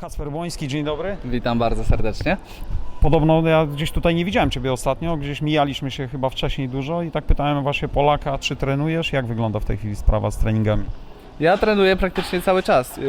Kasper Błoński, dzień dobry. Witam bardzo serdecznie. Podobno ja gdzieś tutaj nie widziałem Ciebie ostatnio, gdzieś mijaliśmy się chyba wcześniej dużo i tak pytałem właśnie Polaka, czy trenujesz? Jak wygląda w tej chwili sprawa z treningami? Ja trenuję praktycznie cały czas.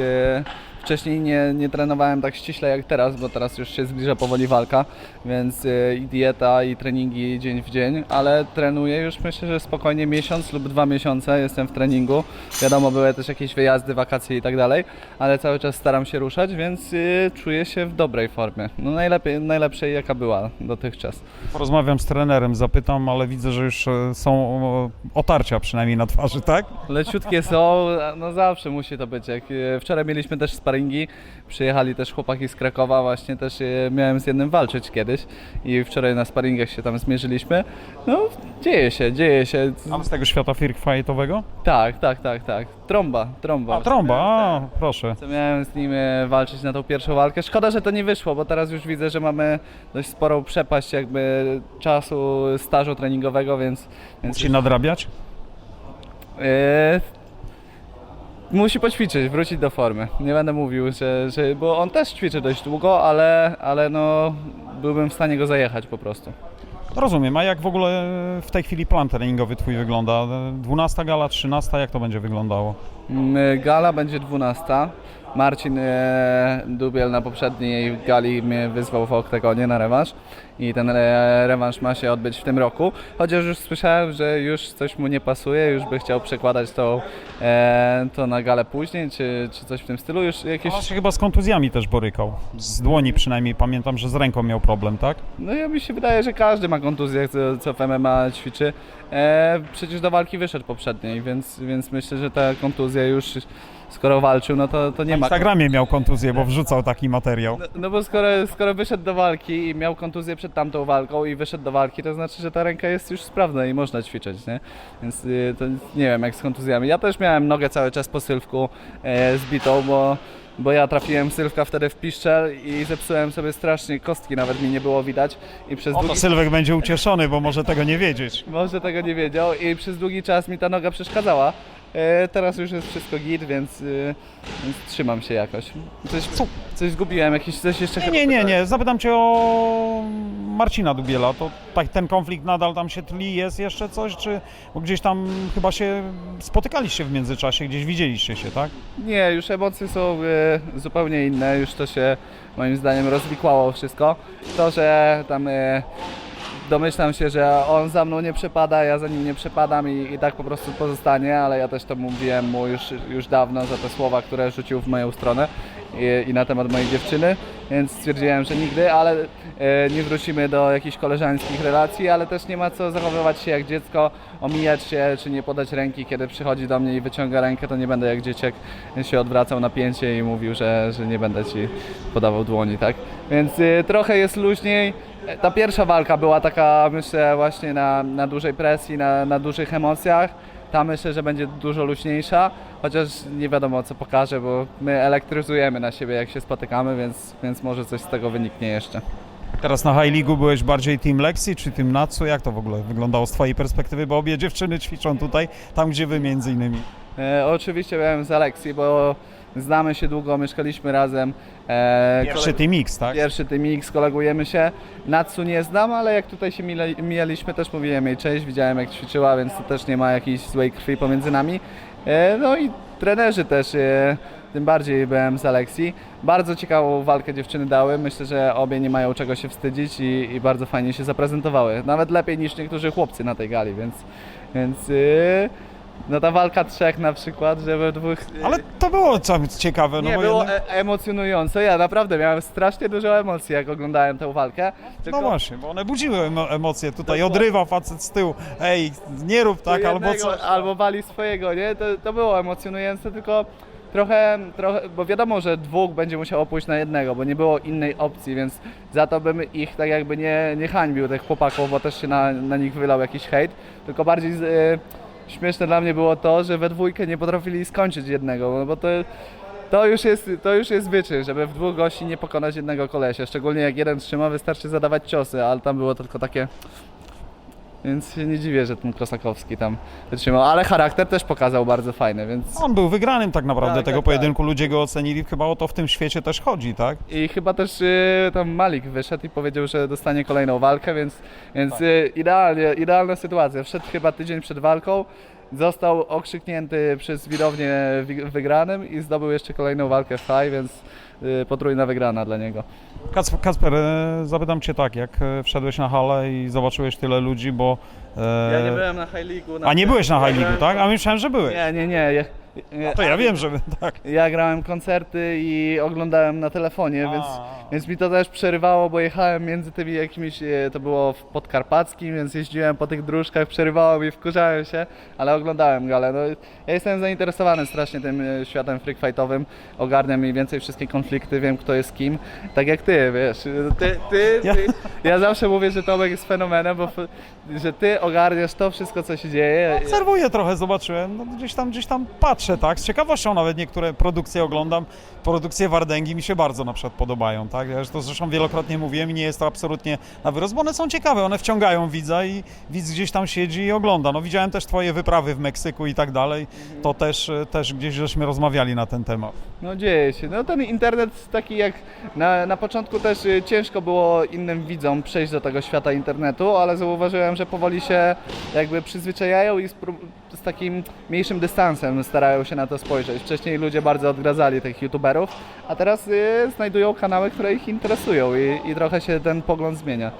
Wcześniej nie, nie trenowałem tak ściśle jak teraz, bo teraz już się zbliża powoli walka, więc yy, i dieta, i treningi dzień w dzień, ale trenuję już myślę, że spokojnie miesiąc lub dwa miesiące jestem w treningu. Wiadomo, były też jakieś wyjazdy, wakacje i tak dalej, ale cały czas staram się ruszać, więc yy, czuję się w dobrej formie. No najlepiej, najlepszej jaka była dotychczas. Porozmawiam z trenerem, zapytam, ale widzę, że już e, są o, otarcia przynajmniej na twarzy, tak? Leciutkie są, no zawsze musi to być. Jak e, wczoraj mieliśmy też sparingi, przyjechali też chłopaki z Krakowa, właśnie też e, miałem z jednym walczyć kiedyś i wczoraj na sparingach się tam zmierzyliśmy. No dzieje się, dzieje się. A z tego świata firk fightowego? Tak, tak, tak, tak. Trąba, trąba. A, trąba, a, proszę. Co miałem z nim e, walczyć na tą pierwszą walkę. Szkoda, że to nie wyszło, bo teraz już widzę, że mamy dość sporą przepaść jakby czasu stażu treningowego, więc, więc Musi nadrabiać? Eee, musi poćwiczyć, wrócić do formy. Nie będę mówił, że, że bo on też ćwiczy dość długo, ale, ale no byłbym w stanie go zajechać po prostu. Rozumiem, a jak w ogóle w tej chwili plan treningowy Twój wygląda? 12 gala, 13, jak to będzie wyglądało? Mm, Gala będzie 12. Marcin e, Dubiel na poprzedniej gali mnie wyzwał w oktagonie na rewanż i ten e, rewanż ma się odbyć w tym roku. Chociaż już słyszałem, że już coś mu nie pasuje, już by chciał przekładać to, e, to na galę później, czy, czy coś w tym stylu. Już jakieś On się chyba z kontuzjami też borykał. Z dłoni przynajmniej pamiętam, że z ręką miał problem, tak? No ja mi się wydaje, że każdy ma kontuzję, co, co w MMA ćwiczy. E, przecież do walki wyszedł poprzedniej, więc, więc myślę, że ta kontuzja już, skoro walczył, no to, to nie Na ma. Instagramie miał kontuzję, bo wrzucał taki materiał. No, no bo skoro, skoro wyszedł do walki i miał kontuzję przed tamtą walką i wyszedł do walki, to znaczy, że ta ręka jest już sprawna i można ćwiczyć, nie? Więc y, to nie wiem jak z kontuzjami. Ja też miałem nogę cały czas po sylwku e, zbitą, bo, bo ja trafiłem sylwka wtedy w piszczel i zepsułem sobie strasznie kostki, nawet mi nie było widać i przez O, to długi... Sylwek będzie ucieszony, bo może tego nie wiedzieć. Może tego nie wiedział i przez długi czas mi ta noga przeszkadzała. E, teraz już jest wszystko git, więc, y, więc trzymam się jakoś. Coś, coś zgubiłem, jakieś coś jeszcze Nie, nie, nie, nie. Zapytam cię o Marcina Dubiela. To tak, ten konflikt nadal tam się tli, jest jeszcze coś, czy bo gdzieś tam chyba się spotykaliście w międzyczasie, gdzieś widzieliście się, tak? Nie, już emocje są e, zupełnie inne, już to się moim zdaniem rozwikłało wszystko. To, że tam e, domyślam się, że on za mną nie przepada, ja za nim nie przepadam i, i tak po prostu pozostanie, ale ja też to mówiłem mu już, już dawno za te słowa, które rzucił w moją stronę i, i na temat mojej dziewczyny, więc stwierdziłem, że nigdy, ale e, nie wrócimy do jakichś koleżeńskich relacji, ale też nie ma co zachowywać się jak dziecko, omijać się, czy nie podać ręki, kiedy przychodzi do mnie i wyciąga rękę, to nie będę jak dzieciak się odwracał na pięcie i mówił, że, że nie będę ci podawał dłoni, tak? Więc y, trochę jest luźniej. Ta pierwsza walka była taka, myślę, właśnie na, na dużej presji, na, na dużych emocjach. Ta myślę, że będzie dużo luźniejsza, chociaż nie wiadomo co pokaże, bo my elektryzujemy na siebie jak się spotykamy, więc, więc może coś z tego wyniknie jeszcze. Teraz na High League byłeś bardziej Team Lexi czy Team Natsu? Jak to w ogóle wyglądało z twojej perspektywy? Bo obie dziewczyny ćwiczą tutaj, tam gdzie wy między innymi. E, oczywiście byłem z Aleksji, bo znamy się długo, mieszkaliśmy razem. E, Pierwszy koleg- Team X, tak? Pierwszy tym X, kolegujemy się. Natsu nie znam, ale jak tutaj się mile- mijaliśmy, też mówiłem jej cześć, widziałem jak ćwiczyła, więc to też nie ma jakiejś złej krwi pomiędzy nami. E, no i trenerzy też, e, tym bardziej byłem z Aleksji. Bardzo ciekawą walkę dziewczyny dały, myślę, że obie nie mają czego się wstydzić i, i bardzo fajnie się zaprezentowały. Nawet lepiej niż niektórzy chłopcy na tej gali, więc, więc e, no ta walka trzech na przykład, że we dwóch... Ale to było czym ciekawe, no Nie, bo było jednak... e- emocjonujące. Ja naprawdę miałem strasznie dużo emocji, jak oglądałem tę walkę. Tylko No właśnie, bo one budziły emo- emocje tutaj, Dokładnie. odrywa facet z tyłu, ej, nie rób tak, albo jednego, coś. Albo wali swojego, nie? To, to było emocjonujące, tylko trochę, trochę, bo wiadomo, że dwóch będzie musiało pójść na jednego, bo nie było innej opcji, więc za to bym ich tak jakby nie, nie hańbił, tych chłopaków, bo też się na, na nich wylał jakiś hejt, tylko bardziej z, e, śmieszne dla mnie było to, że we dwójkę nie potrafili skończyć jednego, no bo to To już, jest, to już jest wyczyn, żeby w dwóch gości nie pokonać jednego kolesia. Szczególnie jak jeden trzyma, wystarczy zadawać ciosy, ale tam było tylko takie. Więc się nie dziwię, że ten Kosakowski tam wytrzymał, ale charakter też pokazał bardzo fajny, więc... On był wygranym tak naprawdę Tak, tego tak, pojedynku, ludzie go ocenili, chyba o to w tym świecie też chodzi, tak? I chyba też y, tam Malik wyszedł i powiedział, że dostanie kolejną walkę, więc, więc Tak. y, idealnie, idealna sytuacja. Wszedł chyba tydzień przed walką, został okrzyknięty przez widownię wi- wygranym i zdobył jeszcze kolejną walkę w high, więc y, potrójna wygrana dla niego. Kacper, e, zapytam Cię tak, jak e, wszedłeś na halę i zobaczyłeś tyle ludzi, bo... e, Ja nie byłem na high league'u. A nie byłeś na High League, tak? A myślałem, że byłeś. Nie, nie, nie. Ja, ja, To ja wiem, że tak. ja grałem koncerty i oglądałem na telefonie, A. więc, więc mi to też przerywało, bo jechałem między tymi jakimiś, e, to było w podkarpackim, więc jeździłem po tych dróżkach, przerywało mi, wkurzałem się, ale oglądałem galę. No, ja jestem zainteresowany strasznie tym e, światem freak fightowym, ogarniam mniej więcej wszystkie konflikty, wiem kto jest kim, tak jak ty, wiesz, ty, ty, Ja- ty ja zawsze mówię, że Tomek jest fenomenem, bo że ty ogarniasz to wszystko, co się dzieje. Obserwuję trochę, zobaczyłem, no, gdzieś tam, gdzieś tam patrzę, tak? Z ciekawością nawet niektóre produkcje oglądam. Produkcje Wardęgi mi się bardzo na przykład podobają, tak? Ja to zresztą wielokrotnie mówiłem i nie jest to absolutnie na wyrost, bo one są ciekawe, one wciągają widza i widz gdzieś tam siedzi i ogląda. No widziałem też twoje wyprawy w Meksyku i tak dalej, to też, też gdzieś żeśmy rozmawiali na ten temat. No dzieje się. No ten internet taki jak na, na początku też y, ciężko było innym widzom przejść do tego świata internetu, ale zauważyłem, że powoli się jakby przyzwyczajają i z, z takim mniejszym dystansem starają się na to spojrzeć. Wcześniej ludzie bardzo odgradzali tych youtuberów, a teraz y, znajdują kanały, które ich interesują i, i trochę się ten pogląd zmienia.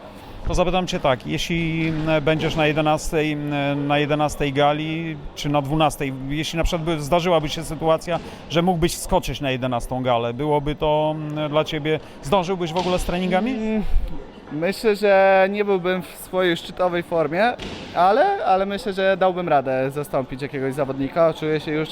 To zapytam Cię tak, jeśli e, będziesz na 11, e, na 11 gali, czy na 12, jeśli na przykład by zdarzyłaby się sytuacja, że mógłbyś wskoczyć na 11 galę, byłoby to mm, dla Ciebie, zdążyłbyś w ogóle z treningami? Myślę, że nie byłbym w swojej szczytowej formie, ale, ale myślę, że dałbym radę zastąpić jakiegoś zawodnika. Czuję się już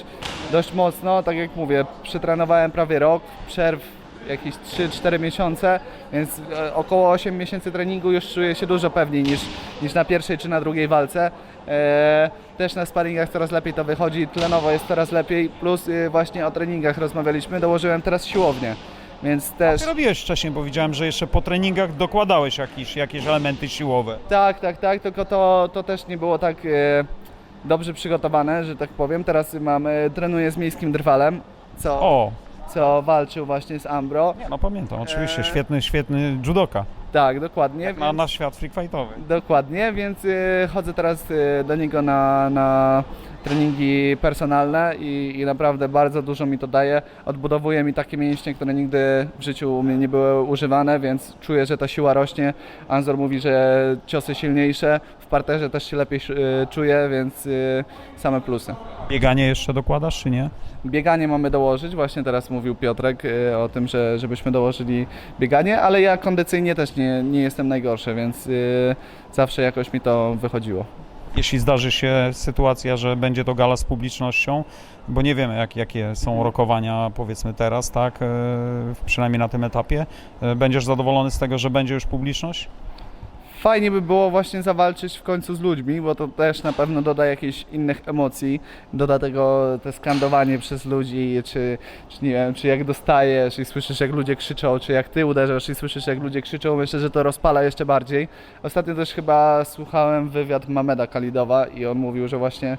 dość mocno, tak jak mówię, przetrenowałem prawie rok, przerw jakieś 3-4 miesiące, więc e, około 8 miesięcy treningu już czuję się dużo pewniej niż, niż na pierwszej czy na drugiej walce. E, też na sparingach coraz lepiej to wychodzi, tlenowo jest coraz lepiej, plus e, właśnie o treningach rozmawialiśmy, dołożyłem teraz siłownię, więc też... Ty robiłeś wcześniej, bo widziałem, że jeszcze po treningach dokładałeś jakieś, jakieś elementy siłowe. Tak, tak, tak, tylko to, to też nie było tak e, dobrze przygotowane, że tak powiem. Teraz mam, e, trenuję z miejskim drwalem, co, O, co walczył właśnie z Ambro. no pamiętam, oczywiście, Eee. świetny, świetny judoka Tak, dokładnie. na, więc- na świat freak fightowy. Dokładnie, więc e, chodzę teraz e, do niego na, na treningi personalne i, i naprawdę bardzo dużo mi to daje. Odbudowuje mi takie mięśnie, które nigdy w życiu u mnie nie były używane, więc czuję, że ta siła rośnie. Anzor mówi, że ciosy silniejsze, parterze też się lepiej e, czuję, więc e, same plusy. Bieganie jeszcze dokładasz, czy nie? Bieganie mamy dołożyć, właśnie teraz mówił Piotrek e, o tym, że żebyśmy dołożyli bieganie, ale ja kondycyjnie też nie, nie jestem najgorszy, więc zawsze jakoś mi to wychodziło. Jeśli zdarzy się sytuacja, że będzie to gala z publicznością, bo nie wiemy jak, jakie są rokowania powiedzmy teraz, tak, przynajmniej na tym etapie, będziesz zadowolony z tego, że będzie już publiczność? Fajnie by było właśnie zawalczyć w końcu z ludźmi, bo to też na pewno doda jakichś innych emocji. Doda tego te skandowanie przez ludzi, czy, czy nie wiem, czy jak dostajesz i słyszysz jak ludzie krzyczą, czy jak ty uderzasz i słyszysz jak ludzie krzyczą, myślę, że to rozpala jeszcze bardziej. Ostatnio też chyba słuchałem wywiad Mameda Kalidowa i on mówił, że właśnie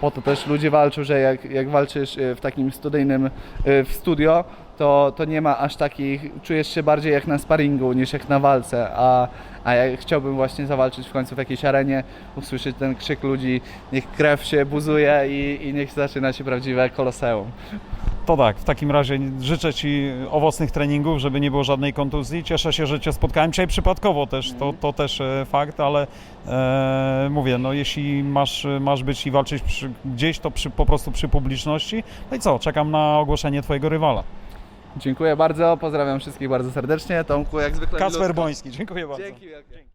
po to też ludzie walczą, że jak, jak walczysz y, w takim studyjnym, y, w studio, to, to nie ma aż takich, czujesz się bardziej jak na sparingu niż jak na walce, a, a ja chciałbym właśnie zawalczyć w końcu w jakiejś arenie, usłyszeć ten krzyk ludzi, niech krew się buzuje i, i niech zaczyna się prawdziwe koloseum. To tak, w takim razie życzę Ci owocnych treningów, żeby nie było żadnej kontuzji. Cieszę się, że Cię spotkałem dzisiaj przypadkowo też, to, to też e, fakt, ale e, mówię, no jeśli masz, masz być i walczyć przy, gdzieś, to przy, po prostu przy publiczności. No i co, czekam na ogłoszenie Twojego rywala. Dziękuję bardzo, pozdrawiam wszystkich bardzo serdecznie, Tomku jak zwykle milutko. Boński, dziękuję bardzo. Dzięki wielkie.